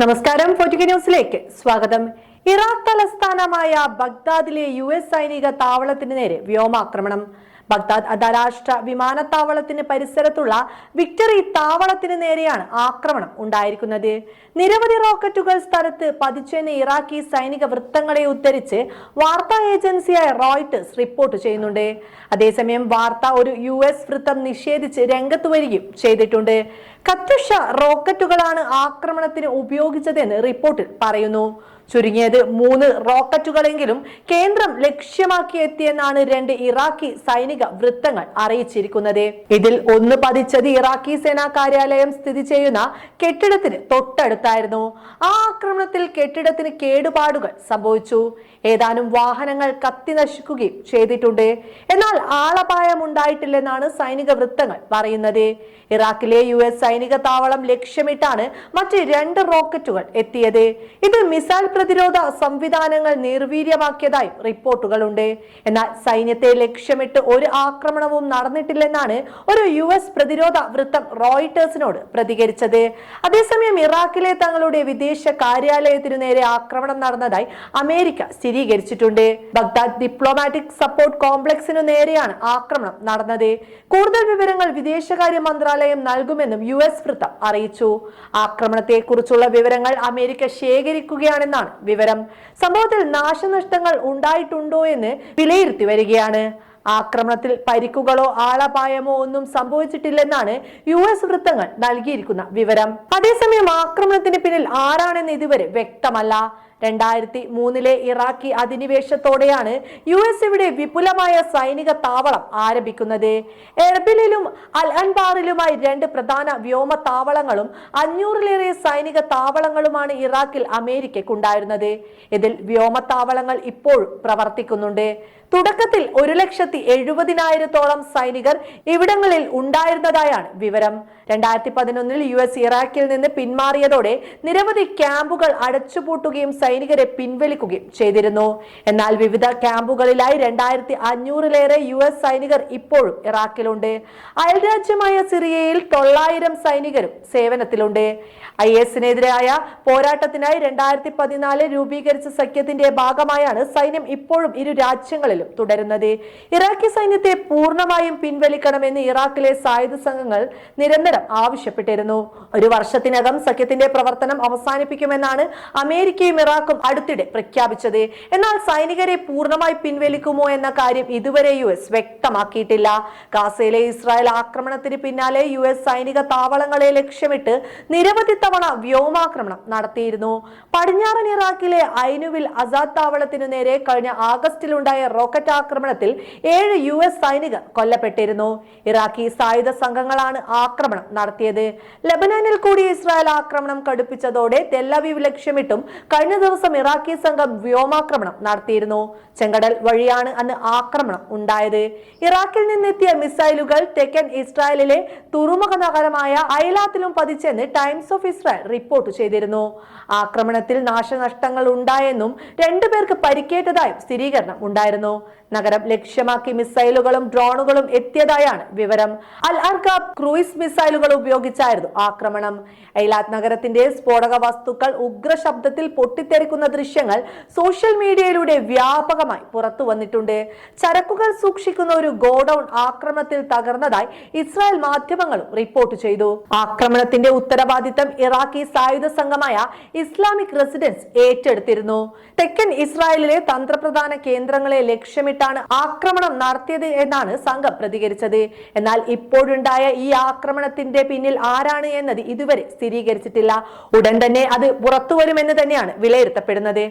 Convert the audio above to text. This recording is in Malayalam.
നമസ്കാരം ഫോർട്ടിക്ക ന്യൂസിലേക്ക് സ്വാഗതം. ഇറാഖ് തലസ്ഥാനമായ ബഗ്ദാദിലെ യു എസ് സൈനിക താവളത്തിന് നേരെ വ്യോമാക്രമണം. ബഗ്ദാദ് അന്താരാഷ്ട്ര വിമാനത്താവളത്തിന് പരിസരത്തുള്ള വിക്ടറി താവളത്തിന് നേരെയാണ് ആക്രമണം ഉണ്ടായിരിക്കുന്നത്. നിരവധി റോക്കറ്റുകൾ സ്ഥലത്ത് പതിച്ചെന്ന് ഇറാഖി സൈനിക വൃത്തങ്ങളെ ഉദ്ധരിച്ച് വാർത്താ ഏജൻസിയായ റോയിട്ടേഴ്സ് റിപ്പോർട്ട് ചെയ്യുന്നുണ്ട്. അതേസമയം വാർത്ത ഒരു യു എസ് വൃത്തം നിഷേധിച്ച് രംഗത്ത് വരികയും ചെയ്തിട്ടുണ്ട്. കത്യുഷ റോക്കറ്റുകളാണ് ആക്രമണത്തിന് ഉപയോഗിച്ചതെന്ന് റിപ്പോർട്ടിൽ പറയുന്നു. ചുരുങ്ങിയത് മൂന്ന് റോക്കറ്റുകളെങ്കിലും കേന്ദ്രം ലക്ഷ്യമാക്കി എത്തിയെന്നാണ് രണ്ട് ഇറാഖി സൈനിക വൃത്തങ്ങൾ അറിയിച്ചിരിക്കുന്നത്. ഇതിൽ ഒന്ന് പതിച്ചത് ഇറാഖി സേനാ കാര്യാലയം സ്ഥിതി ചെയ്യുന്ന കെട്ടിടത്തിന് തൊട്ടടുത്തായിരുന്നു. ആ ആക്രമണത്തിൽ കെട്ടിടത്തിന് കേടുപാടുകൾ സംഭവിച്ചു. ഏതാനും വാഹനങ്ങൾ കത്തി നശിക്കുകയും ചെയ്തിട്ടുണ്ട്. എന്നാൽ ആളപായം ഉണ്ടായിട്ടില്ലെന്നാണ് സൈനിക വൃത്തങ്ങൾ പറയുന്നത്. ഇറാഖിലെ യു എസ് സൈനിക താവളം ലക്ഷ്യമിട്ടാണ് മറ്റ് രണ്ട് റോക്കറ്റുകൾ എത്തിയത്. ഇത് മിസൈൽ പ്രതിരോധ സംവിധാനങ്ങൾ നിർവീര്യമാക്കിയതായി റിപ്പോർട്ടുകളുണ്ട്. എന്നാൽ സൈന്യത്തെ ലക്ഷ്യമിട്ട് ഒരു ആക്രമണവും നടന്നിട്ടില്ലെന്നാണ് ഒരു യു എസ് പ്രതിരോധ വൃത്തം റോയിട്ടേഴ്സിനോട് പ്രതികരിച്ചത്. അതേസമയം ഇറാഖിലെ തങ്ങളുടെ വിദേശ കാര്യാലയത്തിനു നേരെ ആക്രമണം നടന്നതായി അമേരിക്ക സ്ഥിരീകരിച്ചിട്ടുണ്ട്. ബഗ്ദാദ് ഡിപ്ലോമാറ്റിക് സപ്പോർട്ട് കോംപ്ലക്സിനു നേരെയാണ് ആക്രമണം നടന്നത്. കൂടുതൽ വിവരങ്ങൾ വിദേശകാര്യ മന്ത്രാലയം നൽകുമെന്നും യു എസ് വൃത്തം അറിയിച്ചു. ആക്രമണത്തെ കുറിച്ചുള്ള വിവരങ്ങൾ അമേരിക്ക ശേഖരിക്കുകയാണെന്നാണ് വിവരം. സംഭവത്തിൽ നാശനഷ്ടങ്ങൾ ഉണ്ടായിട്ടുണ്ടോ എന്ന് വിലയിരുത്തി വരികയാണ്. ആക്രമണത്തിൽ പരിക്കുകളോ ആളപായമോ ഒന്നും സംഭവിച്ചിട്ടില്ലെന്നാണ് യു എസ് വൃത്തങ്ങൾ നൽകിയിരിക്കുന്ന വിവരം. അതേസമയം ആക്രമണത്തിന് പിന്നിൽ ആരാണെന്ന് ഇതുവരെ വ്യക്തമല്ല. രണ്ടായിരത്തി മൂന്നിലെ ഇറാഖി അധിനിവേശത്തോടെയാണ് യു എസ് ഇവിടെ വിപുലമായ സൈനിക താവളം ആരംഭിക്കുന്നത്. എർബിലിലും അൽ അൻബാറിലുമായി രണ്ട് പ്രധാന വ്യോമ താവളങ്ങളും അഞ്ഞൂറിലേറെ സൈനിക താവളങ്ങളുമാണ് ഇറാഖിൽ അമേരിക്കയ്ക്കുണ്ടായിരുന്നത്. ഇതിൽ വ്യോമ ഇപ്പോൾ പ്രവർത്തിക്കുന്നുണ്ട്. തുടക്കത്തിൽ ഒരു ലക്ഷത്തി എഴുപതിനായിരത്തോളം സൈനികർ ഇവിടങ്ങളിൽ ഉണ്ടായിരുന്നതായാണ് വിവരം. രണ്ടായിരത്തി പതിനൊന്നിൽ യു എസ് ഇറാഖിൽ നിന്ന് പിന്മാറിയതോടെ നിരവധി ക്യാമ്പുകൾ അടച്ചുപൂട്ടുകയും സൈനികരെ പിൻവലിക്കുകയും ചെയ്തിരുന്നു. എന്നാൽ വിവിധ ക്യാമ്പുകളിലായി രണ്ടായിരത്തി അഞ്ഞൂറിലേറെ യു എസ് സൈനികർ ഇപ്പോഴും ഇറാഖിലുണ്ട്. അയൽരാജ്യമായ സിറിയയിൽ തൊള്ളായിരം സൈനികരും സേവനത്തിലുണ്ട്. ഐ എസിനെതിരായ പോരാട്ടത്തിനായി രണ്ടായിരത്തി പതിനാല് രൂപീകരിച്ച സഖ്യത്തിന്റെ ഭാഗമായാണ് സൈന്യം ഇപ്പോഴും ഇരു രാജ്യങ്ങളിലും തുടരുന്നത്. ഇറാഖി സൈന്യത്തെ പൂർണമായും പിൻവലിക്കണമെന്ന് ഇറാഖിലെ സായുധ സംഘങ്ങൾ നിരന്തരം ആവശ്യപ്പെട്ടിരുന്നു. ഒരു വർഷത്തിനകം സഖ്യത്തിന്റെ പ്രവർത്തനം അവസാനിപ്പിക്കുമെന്നാണ് അമേരിക്കയും ഇറാഖും അടുത്തിടെ പ്രഖ്യാപിച്ചത്. എന്നാൽ സൈനികരെ പൂർണമായി പിൻവലിക്കുമോ എന്ന കാര്യം ഇതുവരെ യു എസ് വ്യക്തമാക്കിയിട്ടില്ല. ഗാസയിലെ ഇസ്രായേൽ ആക്രമണത്തിന് പിന്നാലെ യു എസ് സൈനിക താവളങ്ങളെ ലക്ഷ്യമിട്ട് നിരവധി തവണ വ്യോമാക്രമണം നടത്തിയിരുന്നു. പടിഞ്ഞാറൻ ഇറാഖിലെ ഐനുവിൽ അസാദ് താവളത്തിനു നേരെ കഴിഞ്ഞ ആഗസ്റ്റിലുണ്ടായ റോക്കറ്റ് ആക്രമണത്തിൽ ഏഴ് യു എസ് സൈനികർ കൊല്ലപ്പെട്ടിരുന്നു. ഇറാഖി സായുധ സംഘങ്ങളാണ് ആക്രമണം നടത്തിയത്. ലബനാനിൽ കൂടി ഇസ്രായേൽ ആക്രമണം കടുപ്പിച്ചതോടെ തെല്ലവീവ് ലക്ഷ്യമിട്ടും കഴിഞ്ഞ ദിവസം ഇറാഖി സംഘം വ്യോമാക്രമണം നടത്തിയിരുന്നു. ചെങ്കടൽ വഴിയാണ് അന്ന് ആക്രമണം ഉണ്ടായത്. ഇറാഖിൽ നിന്നെത്തിയ മിസൈലുകൾ തെക്കൻ ഇസ്രായേലിലെ തുറമുഖ നഗരമായ അയലാത്തിലും പതിച്ചെന്ന് ടൈംസ് ഓഫ് ഇസ്രായേൽ റിപ്പോർട്ട് ചെയ്തിരുന്നു. ആക്രമണത്തിൽ നാശനഷ്ടങ്ങൾ ഉണ്ടായെന്നും രണ്ടുപേർക്ക് പരിക്കേറ്റതായും സ്ഥിരീകരണം ഉണ്ടായിരുന്നു. നഗരം ലക്ഷ്യമാക്കി മിസൈലുകളും ഡ്രോണുകളും എത്തിയതായാണ് വിവരം. അൽ അർഗാബ് ക്രൂയിസ് മിസൈലുകൾ ഉപയോഗിച്ചായിരുന്നു ആക്രമണം. അയലാത്ത് നഗരത്തിന്റെ സ്ഫോടക വസ്തുക്കൾ ഉഗ്ര ശബ്ദത്തിൽ പൊട്ടിത്തെറിക്കുന്ന ദൃശ്യങ്ങൾ സോഷ്യൽ മീഡിയയിലൂടെ വ്യാപകമായി പുറത്തു വന്നിട്ടുണ്ട്. ചരക്കുകൾ സൂക്ഷിക്കുന്ന ഒരു ഗോഡൌൺ ആക്രമണത്തിൽ തകർന്നതായി ഇസ്രായേൽ മാധ്യമങ്ങളും റിപ്പോർട്ട് ചെയ്തു. ആക്രമണത്തിന്റെ ഉത്തരവാദിത്തം ഇറാഖി സായുധ സംഘമായ ഇസ്ലാമിക് റെസിഡൻസ് ഏറ്റെടുത്തിരുന്നു. തെക്കൻ ഇസ്രായേലിലെ തന്ത്രപ്രധാന കേന്ദ്രങ്ങളെ ലക്ഷ്യമിട്ടാണ് ആക്രമണം നടത്തിയത് എന്നാണ് സംഘം പ്രതികരിച്ചത്. എന്നാൽ ഇപ്പോഴുണ്ടായ ഈ ആക്രമണത്തിന്റെ പിന്നിൽ ആരാണ് എന്നത് ഇതുവരെ സ്ഥിരീകരിച്ചിട്ടില്ല. ഉടൻ തന്നെ അത് പുറത്തുവരുമെന്ന് തന്നെയാണ് വിലയിരുത്തപ്പെടുന്നത്